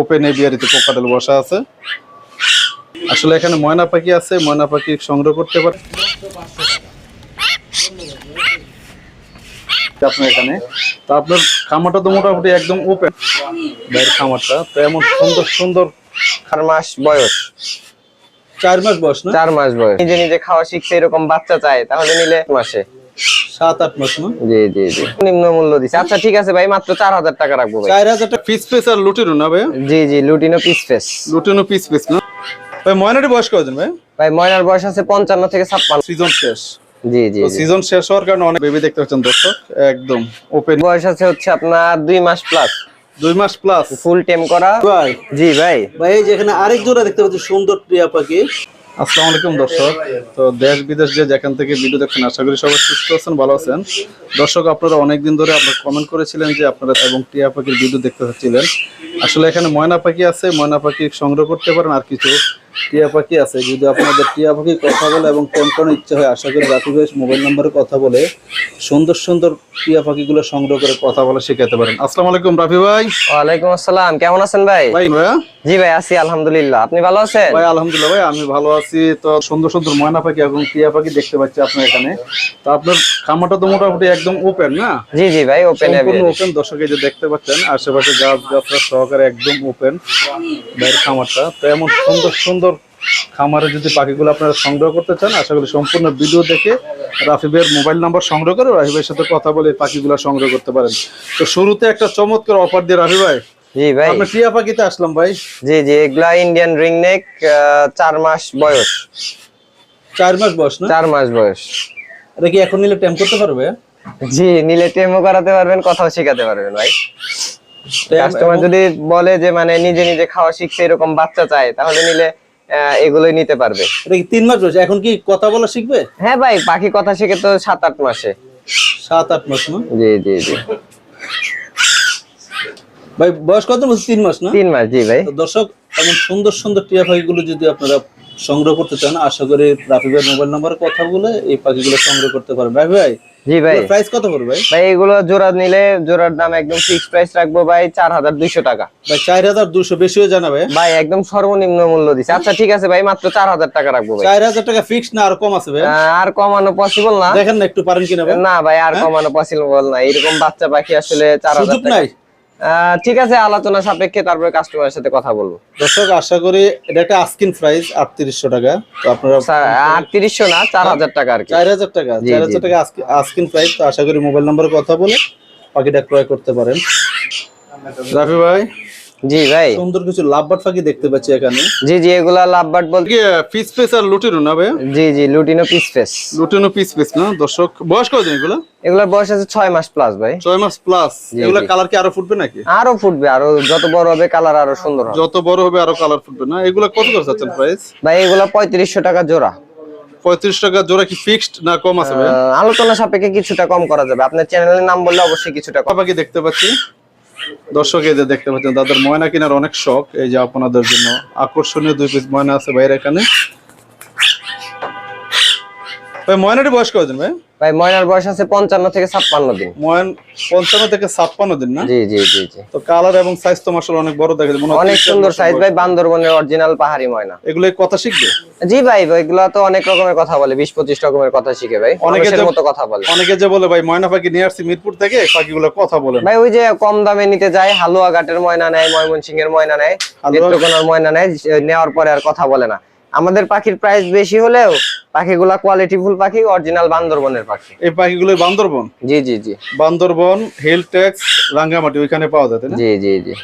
Open এভিয়ারিতে cockatiel বসা আছে। আসলে এখানে ময়না পাখি আছে ময়না পাখি সংগ্রহ করতে পারে। আপনার এখানে? তো আপনার খামারটা তো মোটামুটি একদম ওপেন বাইরের খামারটা তো এমন সুন্দর সুন্দর চার মাস বয়স। চার মাস বয়স না? চার মাস বয়স। নিজে নিজে খাওয়া শিখছে এরকম বাচ্চা চায় তাহলে নিলে মাসে। সাত আট মাস না? জি জি জি। নিম্ন মূল্য আচ্ছা ঠিক আছে ভাই মাত্র চার হাজার টাকা রাখব ভাই। চার হাজার টাকা পিস পিস আর লুটিনো না ভাই জি জি lutino piece lutino piece piece না? ভাই ময়নাটি বয়স কয়জন ভাই? ভাই ময়নার বয়স আছে পঞ্চান্ন থেকে ছাপ্পান্ন। সিজন শেষ। জি জি সিজন শেষ হওয়ার কারণে অনেক বেবি দেখতে পাচ্ছেন দর্শক। একদম ওপেন বয়স আছে হচ্ছে আপনার দুই মাস প্লাস দুই মাস প্লাস ফুল টেম করা। ভাই। জি ভাই। ভাই এই যে এখানে আরেক জোড়া দেখতে পাচ্ছি সুন্দর প্রিয়া পাখি। আসসালামু আলাইকুম, দর্শক। তো দেশ, বিদেশ যে যেখান থেকে ভিডিও দেখছেন, আশা করি সবাই সুস্থ আছেন, ভালো আছেন। দর্শক, আপনারা অনেকদিন ধরে আপনারা কমেন্ট করেছিলেন যে আপনারা এবং টিয়া পাখির ভিডিও দেখতে চাচ্ছিলেন। আসলে এখানে ময়না পাখি আছে, ময়না পাখি সংগ্রহ করতে পারেন আর কিছু টিয়া পাখি আছে। যদি আপনাদের টিয়া পাখি কথা বলে এবং টেম করানোর ইচ্ছা হয় আশা করি রাখি ভাই মোবাইল নাম্বারে কথা বলে সুন্দর সুন্দর টিয়া পাখিগুলো সংগ্রহ করে কথা বলা শেখাতে পারেন। আসসালামু আলাইকুম রাফি ভাই। ওয়ালাইকুম আসসালাম কেমন আছেন ভাই? ভাই জি ভাই আছি আলহামদুলিল্লাহ। আপনি ভালো আছেন? ভাই আলহামদুলিল্লাহ ভাই আমি ভালো আছি। তো সুন্দর সুন্দর ময়না পাখি এবং টিয়া পাখি দেখতে পাচ্ছি আপনার এখানে। তো আপনার খামারটা তো মোটামুটি একদম ওপেন না? জি জি ভাই ওপেন ওপেন দর্শক এই যে দেখতে পাচ্ছেন আশেপাশে গাছ গাছরা সহকারে একদম ওপেন বাইরের খামারটা। তো এমন সুন্দর সুন্দর খামারে যদি পাখিগুলো আপনারা সংগ্রহ করতে চান আশা করি সম্পূর্ণ ভিডিও দেখে রাফিবের মোবাইল নাম্বার সংগ্রহ করে রাফিবের সাথে কথা বলে পাখিগুলো সংগ্রহ করতে পারেন। তো শুরুতে একটা চমৎকার অফার দিয়ে রাফি ভাই। জি ভাই। আপনার টিয়া পাখিতে আসলাম ভাই। জি জি এগুলা ইন্ডিয়ান রিং নেক চার মাস বয়স। চার মাস বয়স না? চার মাস বয়স। এটা কি এখন নিলে টেম করতে পারবে? জি নিলে টেমও করাতে পারবেন কথাও শেখাতে পারবেন ভাই। কাস্টমার যদি বলে যে মানে নিজে নিজে খাওয়া শিখছে এরকম বাচ্চা চায় তাহলে নিলে এগুলোই নিতে পারবে। এটা কি তিন মাস বয়স? এখন কি কথা বলা শিখবে? হ্যাঁ ভাই পাখি কথা শিখে তো সাত আট মাসে। সাত আট মাস না? জি জি জি। ভাই বয়স কত বলছে তিন মাস না? তিন মাস জি ভাই। দর্শক এমন সুন্দর সুন্দর টিয়া পাখিগুলো যদি আপনারা সংগ্রহ করতে চান আশা করি রাফি ভাইয়ের মোবাইল নাম্বারে কথা বলে এই পাখিগুলো সংগ্রহ করতে পারেন রাফি ভাই জি ভাই। প্রাইস কত পড়বে ভাই? ভাই এগুলো জোড়া নিলে জোড়ার দাম একদম ফিক্সড প্রাইস রাখব ভাই চার হাজার দুইশো টাকা। ভাই চার হাজার দুশো বেশি হয়ে জানাবে ভাই? একদম সর্বনিম্ন মূল্য দিচ্ছে আচ্ছা ঠিক আছে ভাই মাত্র চার হাজার টাকা রাখব ভাই। চার হাজার টাকা ফিক্স না আর কম আছে ভাই? আর কমানো পসিবল না। দেখেন না একটু পারেন কিনা ভাই। না ভাই আর কমানো পসিবল না। এরকম বাচ্চা পাখি আসলে চার হাজার সুযোগ নাই? আহ, ঠিক আছে আলোচনা সাপেক্ষে তারপরে কাস্টমারের সাথে কথা বলব। দর্শক আশা করি এটা একটা আস্কিন প্রাইস আটত্রিশশো টাকা। তো আপনারা আটত্রিশশো না চার হাজার টাকা আর কি। চার হাজার টাকা জি, চার জি, হাজার টাকা আস্কিন প্রাইস তো আশা করি মোবাইল নম্বরে কথা বলে বাকিটা ক্রয় করতে পারেন। রাফি ভাই জি ভাই। সুন্দর কিছু লাভবাট পাখি দেখতে পাচ্ছি এখানে। জি জি এগুলা লাভ বার্ড বলতে কি পিস পিস আর লুটিনো না ভাই? জি জি lutino piece face lutino piece piece না? দর্শক বয়স কতদিন এগুলো? এগুলার বয়স আছে ছয় মাস প্লাস ভাই। ছয় মাস প্লাস এগুলো কালার কি আরও ফুটবে নাকি? আরও ফুটবে আরও যত বড় হবে কালার আরও সুন্দর হবে। যত বড় হবে আরও কালার ফুটবে না? এগুলা কত করে চাচ্ছেন প্রাইস ভাই এগুলা পঁয়ত্রিশশো টাকা জোড়া। পঁয়ত্রিশ টাকা জোড়া কি ফিক্সড না কম আছে আলোচনা সাপেক্ষে কিছুটা কম করা যাবে। আপনার চ্যানেলের নাম বললে অবশ্যই কিছুটা কম। পাখি দেখতে পাচ্ছি? দর্শক যে দেখতে পাচ্ছেন তাদের ময়না কেনার অনেক শখ, এই যে আপনাদের জন্য। আকর্ষণীয় দুই পিস ময়না আছে বাইরে এখানে। ভাই ময়নাটি বয়স কয়দিন ভাই? ভাই ময়নার বয়স আছে পঞ্চান্ন থেকে ছাপ্পান্ন দিন। ময়ন পঞ্চান্ন থেকে ছাপ্পান্ন দিন না? জি জি জি জি। তো কালার এবং সাইজ তো মাসাল অনেক বড় দেখা যায় অনেক সুন্দর সাইজ ভাই বান্দরবনের অরিজিনাল পাহাড়ি ময়না। এগুলো কথা শিখবে? জি ভাই এগুলা তো অনেক রকমের কথা বলে বিশ পঁচিশ রকমের কথা শিখে ভাই অনেকে অনেকের যে- মতো কথা বলে। অনেকে যে বলে ভাই ময়না পাখি নিয়ে আসছি মিরপুর থেকে পাখিগুলো কথা বলে ভাই ওই যে কম দামে নিতে যায় হালুয়া ঘাটের ময়না নেয় ময়মনসিংহের ময়না নেয় নেত্রকোনার ময়না নেয় নেওয়ার পরে আর কথা বলে না। আমাদের পাখির প্রাইস বেশি হলেও পাখিগুলা কোয়ালিটি ফুল পাখি অরিজিনাল বান্দরবনের পাখি। এই পাখিগুলো বান্দরবন? জি জি জি। বান্দরবন হিল ট্যাক্স রাঙ্গামাটি ওইখানে পাওয়া যায় জি জি জি।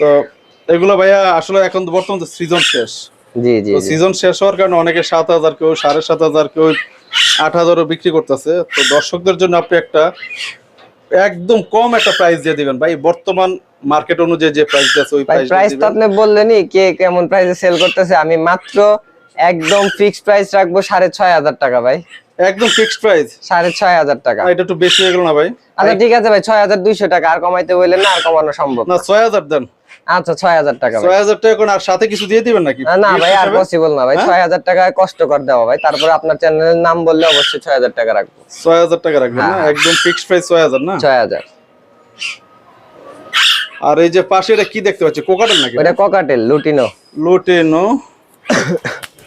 তো এগুলো ভাইয়া আসলে এখন তো বর্তমান সিজন শেষ। জি জি। সিজন শেষ হওয়ার কারণে অনেকে সাত হাজার কেউ সাড়ে সাত হাজার কেউ আট হাজারও বিক্রি করতেছে। তো দর্শকদের জন্য আপনি একটা একদম কম একটা প্রাইস দিয়ে দিবেন। ভাই বর্তমান মার্কেট অনুযায়ী যে প্রাইস আছে ওই প্রাইস প্রাইস তো আপনি বললেনই কে কেমন প্রাইসে সেল করতেছে আমি মাত্র একদম ফিক্সড প্রাইস রাখব সাড়ে ছয় হাজার টাকা ভাই একদম ফিক্সড প্রাইস সাড়ে ছয় হাজার টাকা এটা একটু বেশি হয়ে গেল না ভাই আচ্ছা ঠিক আছে ভাই ছয় হাজার দুইশো টাকা আর কমাইতে বললেন না আর কমানো সম্ভব না ছয় হাজার দেন আচ্ছা ছয় হাজার টাকা ভাই ছয় হাজার টাকা করে আর সাথে কিছু দিয়ে দিবেন নাকি না ভাই আর পসিবল না ভাই হ্যাঁ? ছয় হাজার টাকায় কষ্ট কর দেওয়া ভাই তারপরে আপনার চ্যানেলের নাম বললে অবশ্যই ছয় হাজার টাকা রাখব ছয় হাজার টাকা রাখবেন না হ্যাঁ। একদম ফিক্সড প্রাইস ছয় হাজার না ছয় হাজার আর এই যে পাশে এটা কি দেখতে পাচ্ছি? কোকাটেল নাকি? ওটা ককাটেল লুটিনো। লোটেনো।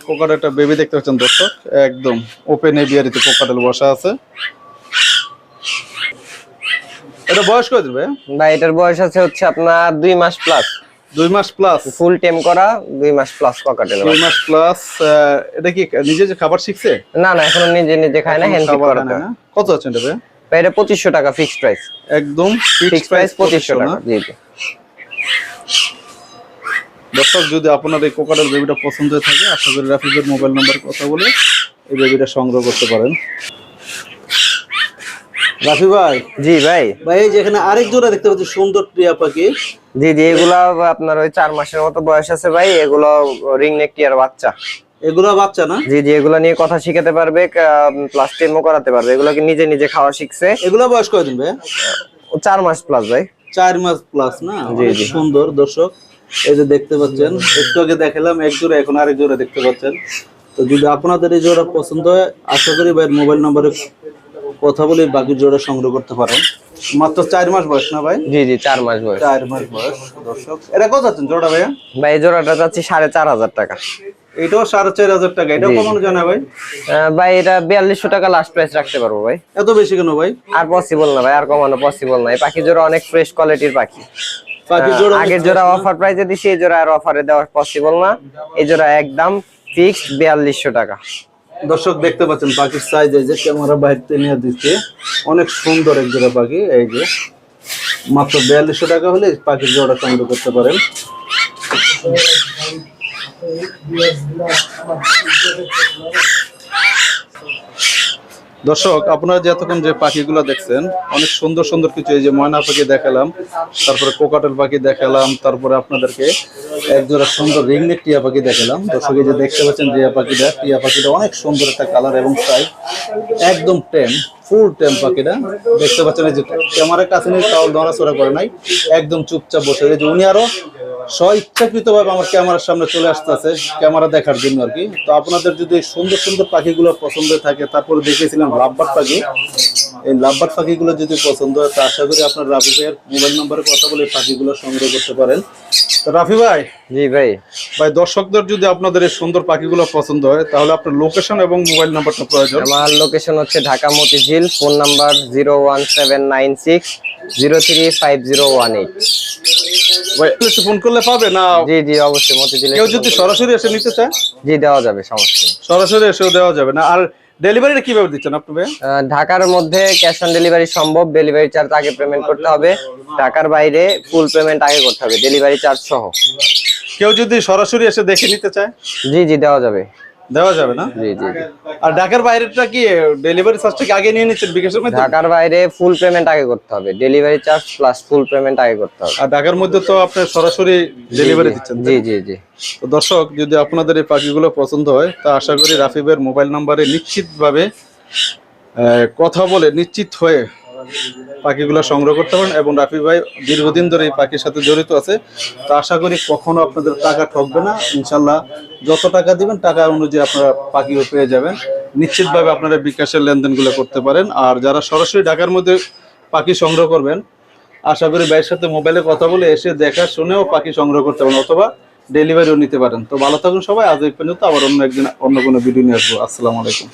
কোকাটেল একটা বেবি দেখতে পাচ্ছেন দর্শক? একদম ওপেন এভিয়ারিতে কোকাটেল বসা আছে। এটা বয়স কত ভাই? এটার বয়স আছে হচ্ছে আপনার দুই মাস প্লাস দুই মাস প্লাস ফুল টেম করা দুই মাস প্লাস ককাটেল দুই মাস প্লাস এটা কি নিজে যে খাবার শিখছে? না না এখনও নিজে নিজে খায় না হ্যান্ড করা না? কত আছে এটা ভাই? এটা পঁচিশশো টাকা ফিক্সড প্রাইস একদম ফিক্সড প্রাইস পঁচিশশো টাকা জি জি। দর্শক যদি আপনার এই কোকাটেল বেবিটা পছন্দ হয়ে থাকে আশা করি রাফিজের মোবাইল নাম্বার কথা বলে এই বেবিটা সংগ্রহ করতে পারেন। রাফি ভাই। জি ভাই। ভাই এই যে এখানে আরেক জোড়া দেখতে পাচ্ছি সুন্দর টিয়া পাখি। জি জি এগুলা আপনার ওই চার মাসের মতো বয়স আছে ভাই এগুলো রিং নেক টিয়ার বাচ্চা। এগুলো বাচ্চা না? জি জি এগুলো নিয়ে কথা শিখাতে পারবে প্লাস টেমও করাতে পারবে। এগুলোকে নিজে নিজে খাওয়া শিখছে? এগুলো বয়স কয়দিন ভাই? চার মাস প্লাস ভাই। চার মাস প্লাস না? জি, জি। সুন্দর দর্শক। এই যে দেখতে পাচ্ছেন একটু আগে দেখালাম এক জোড়া এখন আরেক জোড়া দেখতে পাচ্ছেন। তো যদি আপনাদের এই জোড়া পছন্দ হয় আশা করি ভাইয়ের মোবাইল নাম্বারে কথা বলে বাকি জোড়া সংগ্রহ করতে পারেন। মাত্র চার মাস বয়স না ভাই? জি জি চার মাস বয়স। চার মাস বয়স দর্শক। এটা কত আছেন জোড়া ভাইয়া? ভাই এই জোড়াটা চাচ্ছি সাড়ে চার হাজার টাকা। এটাও সাড়ে চার হাজার টাকা। এটাও। কমানো যায় না ভাই? ভাই এটা বিয়াল্লিশশো টাকা লাস্ট প্রাইস রাখতে পারব ভাই। এত বেশি কেন ভাই? আর পসিবল না ভাই আর কমানো পসিবল না। এই পাখি জোড়া অনেক ফ্রেশ কোয়ালিটির পাখি। আগের জোড়া অফার প্রাইসে দিছি এই জোড়া আর অফারে দেওয়া পসিবল না। এই জোড়া একদম ফিক্সড বিয়াল্লিশশো টাকা। দর্শক দেখতে পাচ্ছেন পাখির সাইজ এই যে ক্যামেরা বাইরে নিয়ে দিচ্ছে। অনেক সুন্দর এক জোড়া পাখি এই যে। মাত্র বিয়াল্লিশশো টাকা হলে পাখির জোড়া সংগ্রহ করতে পারেন। দর্শক, আপনারা যে এতক্ষণ যে পাখিগুলো দেখছেন, অনেক সুন্দর সুন্দর কিছু এই যে ময়না পাখি দেখালাম, তারপরে কোকাটেল পাখি দেখালাম, তারপরে আপনাদেরকে একজোড়া সুন্দর রিংনেক টিয়া পাখি দেখালাম। দর্শক, এই যে দেখতে পাচ্ছেন টিয়া পাখিটা টিয়া পাখিটা অনেক সুন্দর একটা কালার এবং সাইজ একদম টেম ফুল টেম পাখিটা। দেখতে পাচ্ছেন এই যে ক্যামেরার কাছে নিয়ে তাও নড়াচড়া করে নাই, একদম চুপচাপ বসে এই যে উনি আরও স্ব ইচ্ছাকৃতভাবে আমার ক্যামেরার সামনে চলে আসতেছে ক্যামেরা দেখার জন্য আর কি। তো আপনাদের যদি সুন্দর সুন্দর পাখিগুলো পছন্দ থাকে তারপরে দেখেছিলাম লাভবার পাখি। এই লাভবার পাখিগুলো যদি পছন্দ হয় তো আশা করি আপনার রাফি ভাইয়ের মোবাইল নম্বরে কথা বলে পাখিগুলো সংগ্রহ করতে পারেন। তো রাফি ভাই জি ভাই। ভাই দর্শকদের যদি আপনাদের এই সুন্দর পাখিগুলো পছন্দ হয় তাহলে আপনার লোকেশন এবং মোবাইল নাম্বারটা প্রয়োজন। আমার লোকেশন হচ্ছে Dhaka Motijheel phone number zero one seven nine six zero three five zero one eight. Phone করলে পাবে না? জি জি অবশ্যই মতিঝিলে কেউ যদি সরাসরি এসে নিতে চায়? জি দেওয়া যাবে সমস্যা সরাসরি এসেও দেওয়া যাবে না। আর ডেলিভারিটা কীভাবে দিচ্ছেন আপনি ঢাকার মধ্যে ক্যাশ অন ডেলিভারি সম্ভব ডেলিভারি চার্জ আগে পেমেন্ট করতে হবে। ঢাকার বাইরে ফুল পেমেন্ট আগে করতে হবে ডেলিভারি চার্জ সহ। কেউ যদি সরাসরি এসে দেখে নিতে চায়? জি জি দেওয়া যাবে। দেওয়া যাবে না? জি জি। আর ঢাকার বাইরেটা কি ডেলিভারি চার্জটা কি আগে নিয়ে নিচ্ছেন বিকাশের মধ্যে? ঢাকার বাইরে ফুল পেমেন্ট আগে করতে হবে। Delivery charge plus full payment আগে করতে হবে। আর ঢাকার মধ্যে তো আপনি সরাসরি ডেলিভারি দিচ্ছেন জি জি জি। তো দর্শক যদি আপনাদের এই পাখিগুলো পছন্দ হয় তা আশা করি রাফিবের মোবাইল নাম্বারে নিশ্চিতভাবে কথা বলে নিশ্চিত হয়ে পাখিগুলো সংগ্রহ করতে পারেন এবং রাফি ভাই দীর্ঘদিন ধরে এই পাখির সাথে জড়িত আছে। তো আশা করি কখনো আপনাদের টাকা ঠকবে না। ইনশাল্লাহ যত টাকা দিবেন, টাকা অনুযায়ী আপনারা পাখিও পেয়ে যাবেন। নিশ্চিতভাবে আপনারা বিকাশের লেনদেনগুলো করতে পারেন। আর যারা সরাসরি ঢাকার মধ্যে পাখি সংগ্রহ করবেন, আশা করি ভাইয়ের সাথে মোবাইলে কথা বলে এসে দেখা শুনেও পাখি সংগ্রহ করতে পারেন অথবা ডেলিভারিও নিতে পারেন। তো ভালো থাকুন সবাই। আজ এই পর্যন্ত আবার অন্য একদিন অন্য কোনো ভিডিও নিয়ে আসব। আসসালামু আলাইকুম।